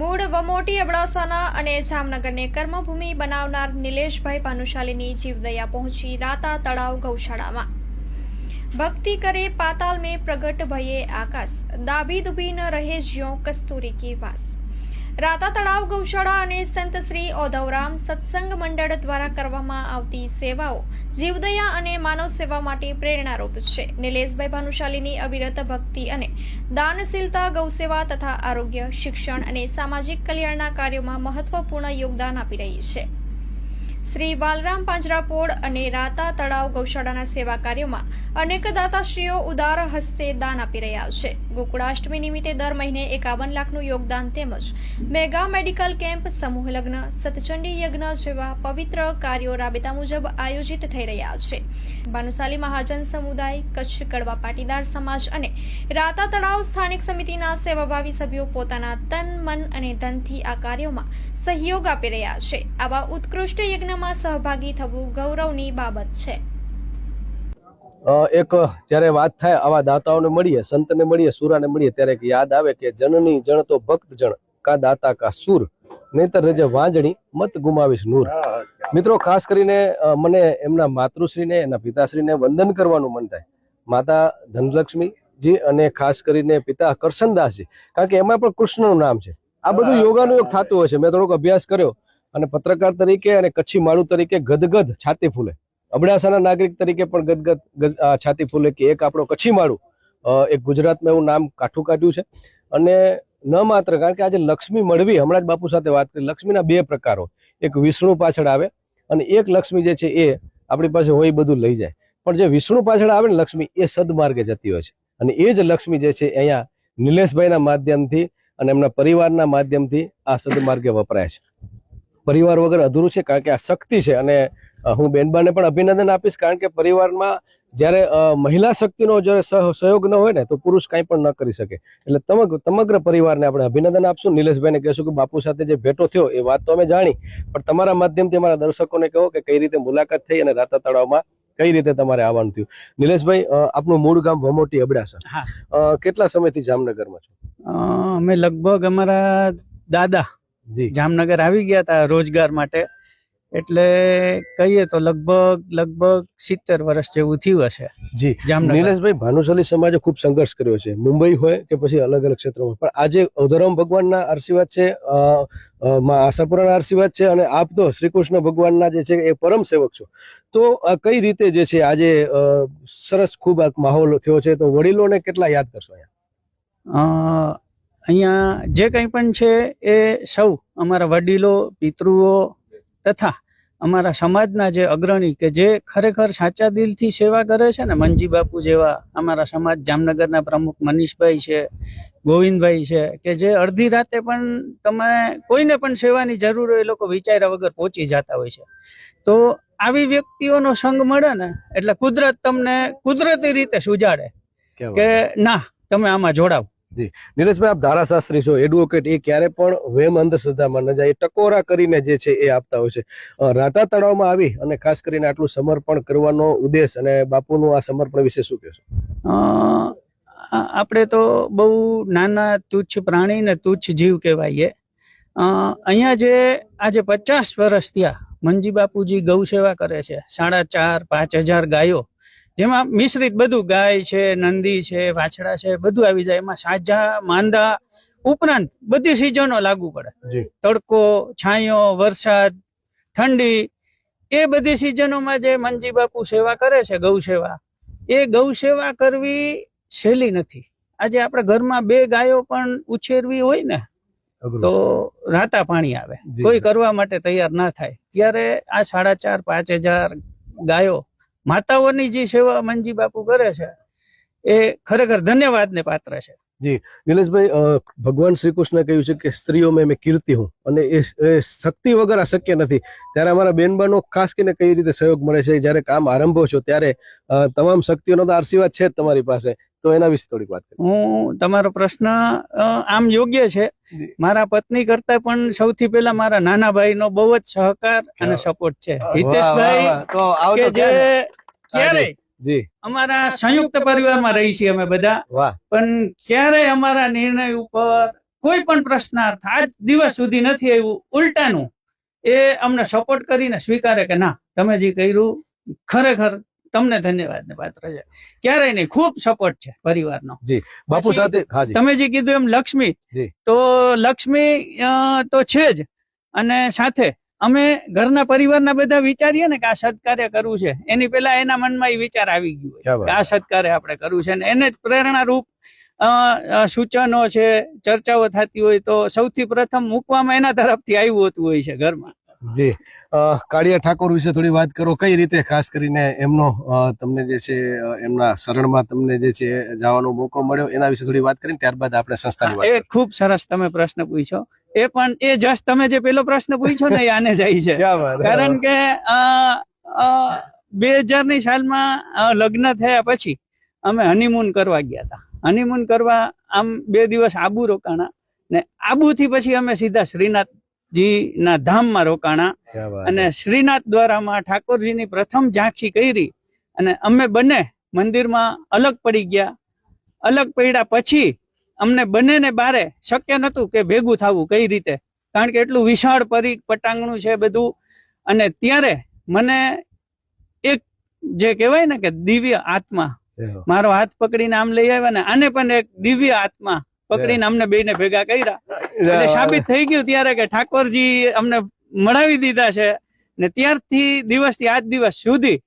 મૂળ વમોટી અબડાસાના અને જામનગરને કર્મભૂમિ બનાવનાર નિલેશભાઈ પાનુશાલીની જીવદયા પહોંચી રાતા તળાવ ગૌશાળામાં. ભક્તિ કરે પાતાલ में પ્રગટ ભયે આકાશ. દાબી દુબી ન રહે જ્યો કસ્તુરી કી વાસ. રાતા તળાવ ગૌશાળા અને સંત શ્રી ઓધવરામ સત્સંગ મંડળ દ્વારા કરવામાં આવતી સેવાઓ જીવદયા અને માનવ સેવા માટે પ્રેરણારૂપ છે. નિલેશભાઈ ભાનુશાલીની અવિરત ભક્તિ અને દાનશીલતા, ગૌસેવા તથા આરોગ્ય, શિક્ષણ અને સામાજિક કલ્યાણના કાર્યોમાં મહત્વપૂર્ણ યોગદાન આપી રહી છે. શ્રી બાલરામ પાંજરાપોળ અને રાતા તળાવ ગૌશાળાના સેવા કાર્યોમાં અનેક દાતાશ્રીઓ ઉદાર હસ્તે દાન આપી રહ્યા છે. ગોકુળાષ્ટમી નિમિત્તે દર મહિને એકાવન લાખનું યોગદાન તેમજ મેગા મેડિકલ કેમ્પ, સમૂહ લગ્ન સતચંડી યજ્ઞ જેવા પવિત્ર કાર્યો રાબેતા મુજબ આયોજિત થઈ રહ્યા છે. ભાનુશાલી મહાજન સમુદાય, કચ્છ કડવા પાટીદાર સમાજ અને રાતા તળાવ સ્થાનિક સમિતિના સેવાભાવી સભ્યો પોતાના તન, મન અને ધનથી આ કાર્યોમાં સહયોગ આપી રહ્યા છે. આવા ઉત્કૃષ્ટ યજ્ઞમાં સહભાગી થવું ગૌરવની બાબત છે. એક જ્યારે વાત થાય આવા દાતાઓને મળીએ, સંતને મળીએ, સુરાને મળીએ, ત્યારે એક યાદ આવે કે જનની જણ તો ભક્ત જણ કા દાતા કા સુર, નહીતર રજે વાંજણી, મત ગુમાવીશ નૂર. મિત્રો, ખાસ કરીને મને એમના માતૃશ્રીને, એના પિતાશ્રીને વંદન કરવાનું મન થાય. માતા ધનલક્ષ્મીજી અને ખાસ કરીને પિતા કરશનદાસજી કારણ કે એમાં પણ કૃષ્ણનું નામ છે. આ બધું યોગાનુયોગ થતું હોય છે. મેં થોડોક અભ્યાસ કર્યો અને પત્રકાર તરીકે અને કચ્છી માળુ તરીકે ગદગદ છાતી ફૂલે. અબડાસાના નાગરિક તરીકે પણ ગદગદ ગદ છાતી ફૂલે કે એક આપણો કચ્છી માળું એક ગુજરાતમાં એવું નામ કાઠું કાઢ્યું છે. અને ન માત્ર કારણ કે આજે લક્ષ્મી મળવી હમણાં જ બાપુ સાથે વાત કરી લક્ષ્મીના બે પ્રકારો. એક વિષ્ણુ પાછળ આવે અને એક લક્ષ્મી જે છે એ આપણી પાસે હોય બધું લઈ જાય. પણ જે વિષ્ણુ પાછળ આવે ને લક્ષ્મી એ સદમાર્ગે જતી હોય છે. અને એ જ લક્ષ્મી જે છે અહીંયા નિલેશભાઈના માધ્યમથી અને એમના પરિવારના માધ્યમથી આ સદમાર્ગે વપરાય છે. પરિવાર વગર અધૂરું છે કારણ કે આ શક્તિ છે અને હું બેનબાને પણ અભિનંદન આપીશ કારણ કે પરિવારમાં જ્યારે મહિલા શક્તિનો જ્યારે સહ- સહયોગ ન હોય ને તો પુરુષ કાંઈ પણ ન કરી શકે. એટલે સમગ્ર પરિવારને આપણે અભિનંદન આપશું. નિલેશભાઈને કહેશું કે બાપુ સાથે જે ભેટો થયો એ વાત તો અમે જાણી. પણ તમારા માધ્યમથી અમારા દર્શકોને કહો કે કઈ રીતે મુલાકાત થઈ અને રાતા તળાવમાં કઈ રીતે તમારે આવવાનું થયું? નિલેશભાઈ આપનું મૂળ ગામ ભમોટી અબડાસા. હા. કેટલા સમયથી જામનગરમાં છો? અમે લગભગ અમારા દાદા જામનગર આવી ગયા હતા રોજગાર માટે. એટલે કહીએ તો લગભગ લગભગ સિત્તેર વર્ષ જેવું થયું હશે. જી. નિલેશભાઈ ભાનુશાલી સમાજે ખૂબ સંઘર્ષ કર્યો છે. મુંબઈ હોય કે પછી અલગ અલગ ક્ષેત્રોમાં. પણ આજે ઉધરમ ભગવાનના આશીર્વાદ છે માં આશાપુરાના આશીર્વાદ છે અને આપ તો શ્રી કૃષ્ણ ભગવાનના જે છે એ પરમ સેવક છો. તો કઈ રીતે જે છે આજે સરસ ખૂબ માહોલ થયો છે. તો વડીલોને કેટલા યાદ કરશો અહીંયા? અહીંયા જે કંઈ પણ છે એ સૌ અમારા વડીલો પિતૃઓ તથા અમારા સમાજના જે અગ્રણી કે જે ખરેખર સાચા દિલથી સેવા કરે છે ને મનજી બાપુ જેવા અમારા સમાજ જામનગરના પ્રમુખ મનીષભાઈ છે ગોવિંદભાઈ છે કે જે અડધી રાતે પણ તમે કોઈને પણ સેવાની જરૂર હોય એ લોકો વિચાર્યા વગર પહોંચી જતા હોય છે. તો આવી વ્યક્તિઓનો સંગ મળે ને એટલે કુદરત તમને કુદરતી રીતે સુજાડે કે ના તમે આમાં જોડાવ. નિલેશભાઈ આપ ધારાશાસ્ત્રી છો એડવોકેટ એ ક્યારે પણ વેમ અંધશ્રદ્ધામાં ન જાય ટકોરા કરીને જે છે એ આપતા હોય છે. રાતા તળાવમાં આવી અને ખાસ કરીને આટલું સમર્પણ કરવાનો ઉદ્દેશ અને બાપુનું આ સમર્પણ વિશે શું કહેશો? આપણે તો બહુ નાના તુચ્છ પ્રાણી ને તુચ્છ જીવ કહેવાઈએ. અ, અહીંયા જે આજે પચાસ વર્ષ થયા મંજી બાપુજી ગૌ સેવા કરે છે. સાડા ચાર પાંચ હજાર ગાયો જેમાં મિશ્રિત બધું ગાય છે નંદી છે વાછડા છે બધું આવી જાય. એમાં સાજા માંદા ઉપરાંત બધી સિઝનો લાગુ પડે. તડકો છાંયો વરસાદ ઠંડી એ બધી સિઝનોમાં જે મંજી બાપુ સેવા કરે છે ગૌ સેવા એ ગૌ સેવા કરવી સહેલી નથી. આજે આપણે ઘરમાં બે ગાયો પણ ઉછેરવી હોય ને તો રાતા પાણી આવે. કોઈ કરવા માટે તૈયાર ના થાય. ત્યારે આ સાડા ચાર પાંચ હજાર ગાયો માતાઓની જે સેવા મનજી બાપુ કરે છે, એ ખરેખર ધન્યવાદને પાત્ર છે. જી, નિલેશભાઈ ભગવાન શ્રી કૃષ્ણ કહ્યું છે કે સ્ત્રીઓ મેં કીર્તિ હું અને એ શક્તિ વગર અશક્ય શક્ય નથી. ત્યારે અમારા બેનબાનો ખાસ કરીને કઈ રીતે સહયોગ મળે છે? જ્યારે કામ આરંભો છો ત્યારે તમામ શક્તિઓનો તો આશીર્વાદ છે તમારી પાસે. તો એના વિશે થોડીક વાત હું તમારો પ્રશ્ન આમ યોગ્ય છે. મારા પત્ની કરતા પણ સૌથી પહેલા મારા નાના ભાઈ નો બહુ જ સહકાર અને સપોર્ટ છે. હિતેશભાઈ કે જે ક્યારે? જી. અમારા સંયુક્ત પરિવારમાં રહી છીએ અમે બધા. પણ ક્યારેય અમારા નિર્ણય ઉપર કોઈ પણ પ્રશ્નાર્થ આજ દિવસ સુધી નથી આવ્યું. ઉલટાનું. એ અમને સપોર્ટ કરીને સ્વીકારે કે ના તમે જે કર્યું ખરેખર તમને ધન્યવાદને પાત્ર છે ક્યારેય નહીં ખૂબ સપોર્ટ છે પરિવારનો. બાપુ સાથે તમે જે કીધું એમ લક્ષ્મી તો લક્ષ્મી તો છે જ. અને સાથે અમે ઘરના પરિવારના બધા વિચારીએ ને કે આ સત્કાર્ય કરવું છે. એની પેલા એના મનમાં એ વિચાર આવી ગયો કે આ સત્કાર્ય આપણે કરવું છે. અને એને જ પ્રેરણારૂપ રૂપ સૂચનો છે ચર્ચાઓ થતી હોય તો સૌથી પ્રથમ મૂકવામાં એના તરફથી આવ્યું હોતું હોય છે ઘરમાં. જી. કાળિયા ઠાકોર વિશે થોડી વાત કરો. કઈ રીતે ખાસ કરીને એમનો તમને જે છે એમના શરણમાં તમને જે છે જવાનો મોકો મળ્યો એના વિશે થોડી વાત કરીને ત્યારબાદ આપણે સંસ્થાની વાત એ ખૂબ સરસ તમે પ્રશ્ન પૂછ્યો એ પણ એ જસ્ટ તમે જે પેલો પ્રશ્ન પૂછ્યો ને આને જાય છે. કારણ કે બે હજારની સાલમાં લગ્ન થયા પછી અમે હનીમૂન કરવા ગયા હતા હનીમૂન કરવા આમ બે દિવસ આબુ રોકાણા ને આબુથી પછી અમે સીધા શ્રીનાથજી ના ધામમાં રોકાણા. અને શ્રીનાથ દ્વારામાં ઠાકોરજીની પ્રથમ ઝાંખી કરી અને અમે બંને મંદિરમાં અલગ પડી ગયા. અલગ પડ્યા પછી અમને બંનેને બારે શક્ય નહોતું કે ભેગું થવું કઈ રીતે. કારણ કે એટલું વિશાળ પરી પટાંગણું છે બધું. અને ત્યારે મને એક જે કહેવાય ને કે દિવ્ય આત્મા મારો હાથ પકડીને આમ લઈ આવ્યા ને આને પણ એક દિવ્ય આત્મા પકડીને અમને બેને ભેગા કર્યા. એટલે સાબિત થઈ ગયું ત્યારે કે ઠાકોરજી અમને મળાવી દીધા છે ને ત્યારથી દિવસથી આજ દિવસ સુધી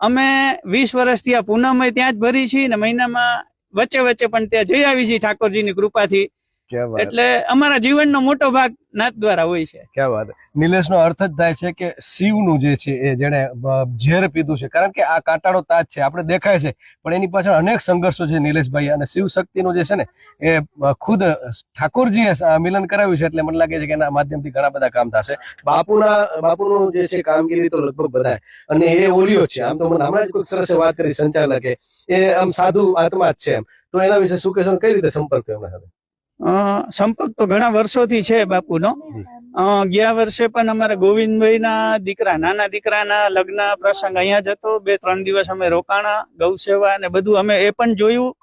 અમે વીસ વર્ષથી આ પૂનમ ત્યાં જ ભરી છીએ ને મહિનામાં વચ્ચે વચ્ચે પણ ત્યાં જઈ આવી છીએ ઠાકોરજીની કૃપાથી. એટલે અમારા જીવનનો મોટો ભાગ નાથ દ્વારા હોય છે. ક્યાં વાત? નિલેશનો અર્થ જ થાય છે કે શિવનું જે છે એ જેને ઝેર પીધું છે. કારણ કે આ કાંટાળો તાજ છે આપણે દેખાય છે. પણ એની પાછળ અનેક સંઘર્ષો છે નિલેશભાઈ અને શિવ શક્તિનું જે છે ને એ ખુદ ઠાકોરજીએ મિલન કરાવ્યું છે એટલે મને લાગે છે કે એના માધ્યમથી ઘણા બધા કામ થશે. બાપુના બાપુનું જે છે કામગીરી તો લગભગ બધા અને એ ઓલિયો છે. આમ તો મને હમણાં જ કોઈક સરસ વાત કરી સંચાલકે. એ આમ સાધુ આત્મા જ છે એમ. તો એના વિશે શું કહેશો કઈ રીતે સંપર્ક એમના સાથે? સંપર્ક તો ઘણા વર્ષોથી છે બાપુનો. ગયા વર્ષે પણ અમારા ગોવિંદભાઈ ના દીકરા નાના દીકરાના લગ્ન પ્રસંગ અહીંયા જ હતો. બે ત્રણ દિવસ અમે રોકાણા ગૌ સેવા ને બધું અમે એ પણ જોયું.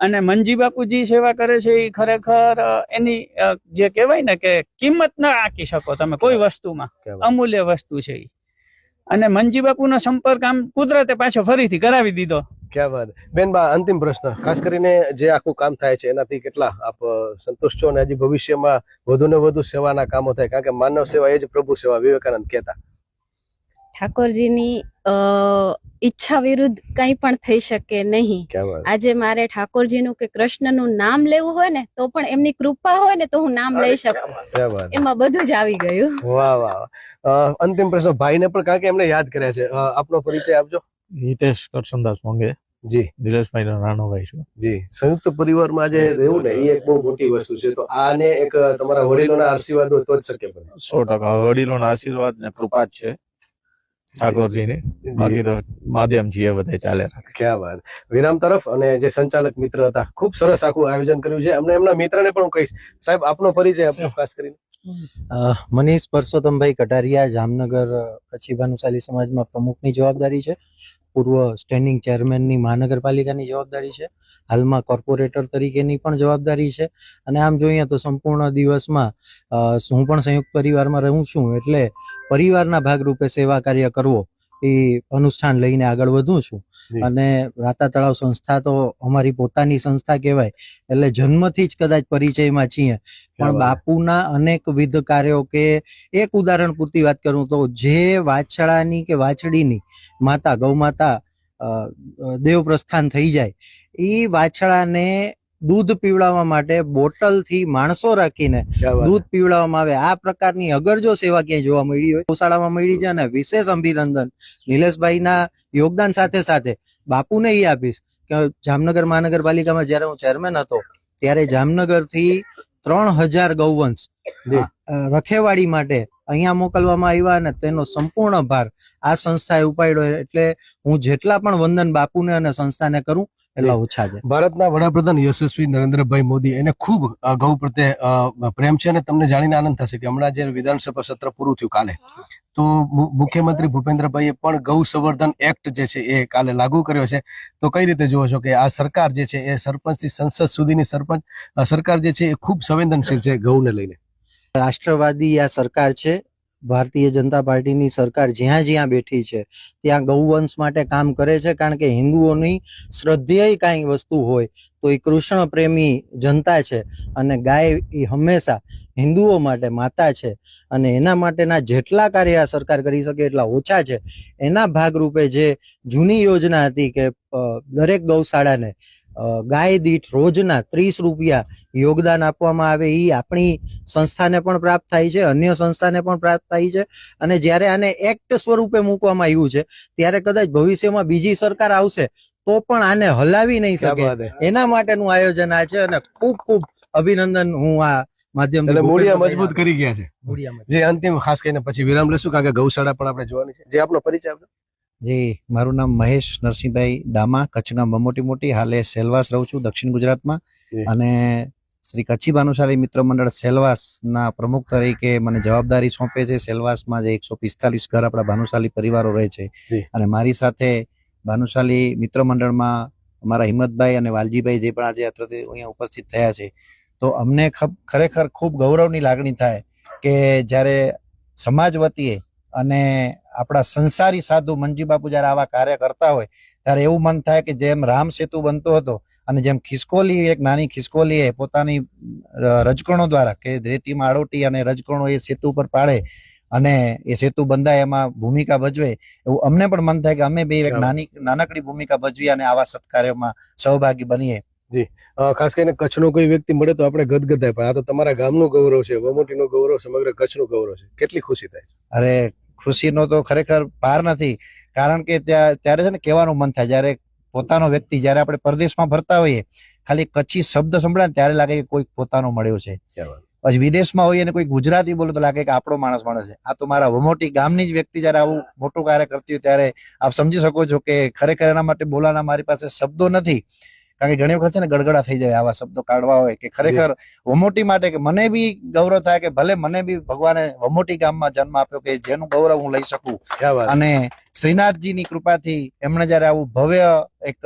અને મંજી બાપુજી સેવા કરે છે એ ખરેખર એની જે કહેવાય ને કે કિંમત ના આંકી શકો તમે કોઈ વસ્તુમાં. અમૂલ્ય વસ્તુ છે એ અને મંજી બાપુનો સંપર્ક આમ કુદરતે પાછો ફરીથી કરાવી દીધો. ક્યાં વાત? બેન બા અંતિમ પ્રશ્ન. ખાસ કરીને જે આખું કામ થાય છે એનાથી કેટલા આપ સંતુષ્ટ છો અને હજી ભવિષ્યમાં વધુ ને વધુ સેવાના કામો થાય? કારણ કે માનવ સેવા એ જ પ્રભુ સેવા વિવેકાનંદ કહેતા. ઠાકોરજીની ઈચ્છા વિરુદ્ધ કંઈ પણ થઈ શકે નહીં. આજે મારે ઠાકોરજીનું કે કૃષ્ણનું નામ લેવું હોય ને તો પણ એમની કૃપા હોય ને તો હું નામ લઈ શકું. એમાં બધું જ આવી ગયું. વાહ વાહ અંતિમ પ્રશ્ન ભાઈને પણ કારણ કે એમને યાદ કર્યા છે? આપનો પરિચય આપજો. હિતેશ કરશનદાસ મોંઘે જી. દિલેશભાઈ નો નાનો ભાઈ છું. જી. સંયુક્ત પરિવારમાં આજે રહેવું ને એ એક બહુ મોટી વસ્તુ છે. તો આને એક તમારા વડીલોના આશીર્વાદ હોય તો જ શક્ય બને. સો ટકા. વડીલોના આશીર્વાદ ને કૃપા જ છે. ઠાકોરજીની. બાકી તો માધ્યમ છીએ બધે ચાલે ક્યાં વાત. વિરામ તરફ અને જે સંચાલક મિત્ર હતા ખૂબ સરસ આખું આયોજન કર્યું છે. અમને એમના મિત્રને પણ હું કહીશ. સાહેબ આપનો પરિચય આપણે ખાસ કરીને. મનીષ પરસોત્તમભાઈ કટારિયા જામનગર કચ્છી ભાનુશાલી સમાજમાં પ્રમુખની જવાબદારી છે. પૂર્વ સ્ટેન્ડિંગ ચેરમેનની મહાનગરપાલિકાની જવાબદારી છે. હાલમાં કોર્પોરેટર તરીકેની પણ જવાબદારી છે. અને આમ જોઈએ તો સંપૂર્ણ દિવસમાં હું પણ સંયુક્ત પરિવારમાં રહું છું એટલે પરિવારના ભાગરૂપે સેવા કાર્ય કરવો એ અનુષ્ઠાન લઈને આગળ વધું છું. અને રાતા તળાવ સંસ્થા તો અમારી પોતાની સંસ્થા કહેવાય. એટલે જન્મથી જ કદાચ પરિચયમાં છીએ. પણ બાપુના અનેકવિધ કાર્યો કે એક ઉદાહરણ પૂરતી વાત કરું તો જે વાછડાની કે વાછડીની માતા ગૌ માતા અ, અ, દેવ પ્રસ્થાન થઈ જાય. એ વાછડાને દૂધ પીવડાવવા માટે બોટલથી માણસો રાખીને દૂધ પીવડાવવામાં આવે. આ પ્રકારની અગર જો સેવા ક્યાંય જોવા મળી હોય? ગૌશાળામાં મળી છે અને વિશેષ અભિનંદન નિલેશભાઈના યોગદાન સાથે સાથે બાપુને એ આપીશ કે જામનગર મહાનગરપાલિકામાં જ્યારે હું ચેરમેન હતો ત્યારે જામનગરથી ત્રણ હજાર ગૌવંશ રખેવાડી માટે અહીંયા મોકલવામાં આવ્યા અને તેનો સંપૂર્ણ ભાર આ સંસ્થાએ ઉપાડ્યો એટલે હું જેટલા પણ વંદન બાપુને અને સંસ્થાને કરું એટલા ઓછા છે. ભારતના વડાપ્રધાન યશસ્વી નરેન્દ્રભાઈ મોદી એને ખૂબ ગૌ પ્રત્યે પ્રેમ છે અને તમને જાણીને આનંદ થશે કે હમણાં જે વિધાનસભા સત્ર પૂરું થયું કાલે તો મુખ્યમંત્રી ભૂપેન્દ્રભાઈએ પણ ગૌ સંવર્ધન એક્ટ જે છે એ કાલે લાગુ કર્યો છે. તો કઈ રીતે જુઓ છો કે આ સરકાર જે છે એ સરપંચથી સંસદ સુધીની સરપંચ સરકાર જે છે એ ખૂબ સંવેદનશીલ છે ગૌને લઈને? રાષ્ટ્રવાદી આ સરકાર છે, ભારતીય જનતા પાર્ટીની સરકાર જ્યાં જ્યાં બેઠી છે, ત્યાં ગૌવંશ માટે કામ કરે છે, કારણ કે હિન્દુઓની શ્રદ્ધેય કાંઈ વસ્તુ હોય તો એ કૃષ્ણ પ્રેમી જનતા છે અને ગાય એ હંમેશા હિન્દુઓ માટે માતા છે અને એના માટેના જેટલા કાર્ય આ સરકાર કરી શકે એટલા ઓછા છે. એના ભાગરૂપે જે જૂની યોજના હતી કે દરેક ગૌશાળાને ગાય દીઠ રોજના ત્રીસ રૂપિયા યોગદાન આપવામાં આવે એ આપણી સંસ્થાને પણ પ્રાપ્ત થાય છે અન્ય સંસ્થાને પણ પ્રાપ્ત થાય છે. અને જ્યારે આને એક્ટ સ્વરૂપે મૂકવામાં આવ્યું છે ત્યારે કદાચ ભવિષ્યમાં બીજી સરકાર આવશે તો પણ આને હલાવી નહીં શકે. એના માટેનું આયોજન આ છે અને ખૂબ ખૂબ અભિનંદન હું આ માધ્યમ મૂળિયા મજબૂત કરી ગયા છે. મૂળિયા જે અંતિમ ખાસ કરીને પછી વિરામ લેશું કારણ કે ગૌશાળા પણ આપણે જોવાની છે. જે આપનો પરિચય આપજો. જી મારું નામ મહેશ નરસિંહભાઈ દામા કચ્છના મમોટી મોટી. હાલે સેલવાસ રહું છું દક્ષિણ ગુજરાતમાં. અને શ્રી કચ્છી ભાનુશાલી મિત્ર મંડળ સેલવાસના પ્રમુખ તરીકે મને જવાબદારી સોંપે છે. સેલવાસમાં જે એકસો પિસ્તાલીસ ઘર આપણા ભાનુશાલી પરિવારો રહે છે. અને મારી સાથે ભાનુશાલી મિત્ર મંડળમાં અમારા હિંમતભાઈ અને વાલજીભાઈ જે પણ આજે અત્રે અહીંયા ઉપસ્થિત થયા છે. તો અમને ખરેખર ખૂબ ગૌરવની લાગણી થાય કે જ્યારે સમાજ વતીએ અને આપણા સંસારી સાધુ મંજી બાપુ જ્યારે આવા કાર્ય કરતા હોય ત્યારે એવું મન થાય કે જેમ રામ સેતુ બનતો હતો અને જેમ ખિસકોલી એક નાની ખિસકોલીએ પોતાની રજકણો દ્વારા કે રેતીમાં આડોટી અને રજકણો એ સેતુ પર પાડે અને એ સેતુ બંધાય એમાં ભૂમિકા ભજવે એવું અમને પણ મન થાય કે અમે બે એક નાની નાનકડી ભૂમિકા ભજવી અને આવા સત્કાર્યોમાં સહભાગી બનીએ. જી. ખાસ કરીને કચ્છનો કોઈ વ્યક્તિ મળે તો આપણે ગદગદાય પણ આ તો તમારા ગામનું ગૌરવ છે વમોટીનું ગૌરવ સમગ્ર કચ્છનું ગૌરવ છે. કેટલી ખુશી થાય અરે ખુશીનો તો ખરેખર પાર નથી. કારણ કે ત્યાં ત્યારે છે ને કહેવાનું મન થાય જ્યારે પોતાનો વ્યક્તિ જ્યારે આપણે પરદેશમાં ફરતા હોઈએ ખાલી કચ્છી શબ્દ સંભળાય ને ત્યારે લાગે કે કોઈ પોતાનો મળ્યો છે. પછી વિદેશમાં હોઈએ અને કોઈ ગુજરાતી બોલે તો લાગે કે આપણો માણસ માણસ છે. આ તો મારા વમોટી ગામની જ વ્યક્તિ જ્યારે આવું મોટું કાર્ય કરતી હોય ત્યારે આપ સમજી શકો છો કે ખરેખર એના માટે બોલાના મારી પાસે શબ્દો નથી. કારણ કે ઘણી વખત છે ને ગડગડા થઈ જાય આવા શબ્દો કાઢવા હોય કે ખરેખર વમોટી માટે કે મને બી ગૌરવ થાય કે ભલે મને બી ભગવાને વમોટી ગામમાં જન્મ આપ્યો કે જેનું ગૌરવ હું લઈ શકું. અને શ્રીનાથજીની કૃપાથી એમણે જ્યારે આવું ભવ્ય એક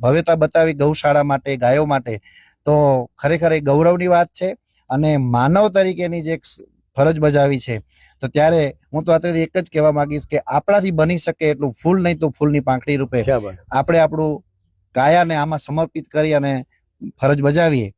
ભવ્યતા બતાવી ગૌશાળા માટે ગાયો માટે તો ખરેખર એ ગૌરવની વાત છે અને માનવ તરીકેની જે એક ફરજ બજાવી છે તો ત્યારે હું તો અત્યારે એક જ કહેવા માંગીશ કે આપણાથી બની શકે એટલું ફૂલ નહીં તો ફૂલની પાંખડી રૂપે આપણે આપણું કાયાને આમાં સમર્પિત કરી અને ફરજ બજાવીએ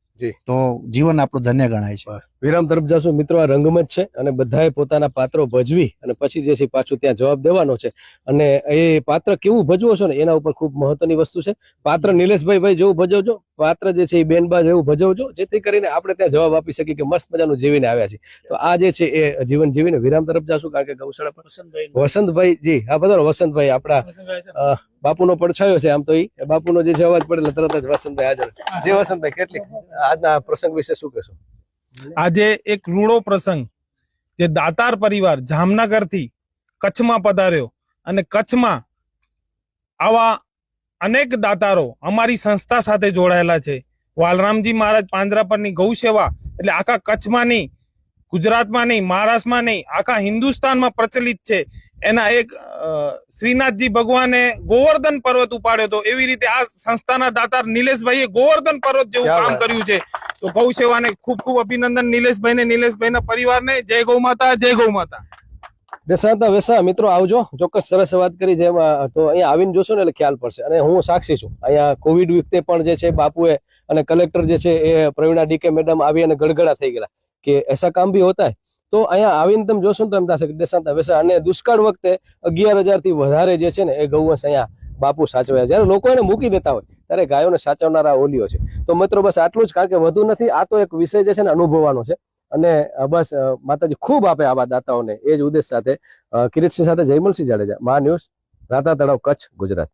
તો જીવન આપણું ધન્ય ગણાય છે. વિરામ તરફ જશું. મિત્રો આ રંગમંચ છે અને બધાએ પોતાના પાત્રો ભજવી અને પછી જે છે પાછું ત્યાં જવાબ દેવાનો છે. અને એ પાત્ર કેવું ભજવો છો ને? એના ઉપર ખૂબ મહત્વની વસ્તુ છે. પાત્ર નિલેશભાઈ ભાઈ જેવું ભજવજો. પાત્ર જે છે એ બેનબા જેવું ભજવજો જેથી કરીને આપણે ત્યાં જવાબ આપી શકીએ કે મસ્ત મજાનું જીવીને આવ્યા છે તો આ જે છે એ જીવન જીવીને વિરામ તરફ જશું કારણ કે ગૌશાળા પર વસંતભાઈ. જી હા બધા વસંતભાઈ આપણા બાપુનો પડછાયો છે આમ તો એ બાપુનો જે છે અવાજ પડે તરત જ વસંતભાઈ હાજર. જે વસંતભાઈ કેટલી આજના પ્રસંગ વિશે શું કહેશો? આજે એક રૂડો પ્રસંગ જે દાતાર પરિવાર જામનગરથી કચ્છમાં પધાર્યો અને કચ્છમાં આવા અનેક દાતારો અમારી સંસ્થા સાથે જોડાયેલા છે. વાલરામજી મહારાજ પાંજરાપરની ગૌ સેવા એટલે આખા કચ્છમાં નહીં ગુજરાતમાં નહીં મહારાષ્ટ્રમાં નહીં આખા હિન્દુસ્તાનમાં પ્રચલિત છે. એના એક શ્રીનાથજી ભગવાને ગોવર્ધન પર્વત ઉપાડ્યો હતો. એવી રીતે આ સંસ્થાના દાતાર નિલેશભાઈએ ગોવર્ધન પર્વત જેવું કામ કર્યું છે. તો ગૌ સેવાને ખૂબ ખૂબ અભિનંદન નિલેશભાઈને નિલેશભાઈના પરિવારને. જય ગૌ માતા જય ગૌ માતા. બેસાતા વેસા મિત્રો આવજો. ચોક્કસ સરસ વાત કરી જેમ તો અહીંયા આવીને જોશો ને એટલે ખ્યાલ પડશે. અને હું સાક્ષી છું. અહીંયા કોવિડ વખતે પણ જે છે બાપુએ અને કલેક્ટર જે છે એ પ્રવીણા ડીકે મેડમ આવી અને ગડગડા થઈ ગયેલા. કે એસા કામ ભી હોતા હે. તો અહીંયા આવીને તમે જોશો ને તો એમ થશે કે દેસાતા વેસા અને દુષ્કાળ વખતે અગિયાર હજારથી વધારે જે છે ને એ ગૌવંશ અહીંયા બાપુ સાચવ્યા. જ્યારે લોકો એને મૂકી દેતા હોય, ત્યારે ગાયોને સાચવનારા ઓલીઓ છે. તો મિત્રો બસ આટલું જ, કારણ કે વધુ નથી, આ તો એક વિષય જે છે ને અનુભવવાનો છે. અને બસ માતાજી ખૂબ આપે આવા દાતાઓને. એ જ ઉદ્દેશ સાથે કિરીટસિંહ સાથે જયમલસિંહ જાડેજા, મા ન્યૂઝ, રાતા તળાવ, કચ્છ, ગુજરાત.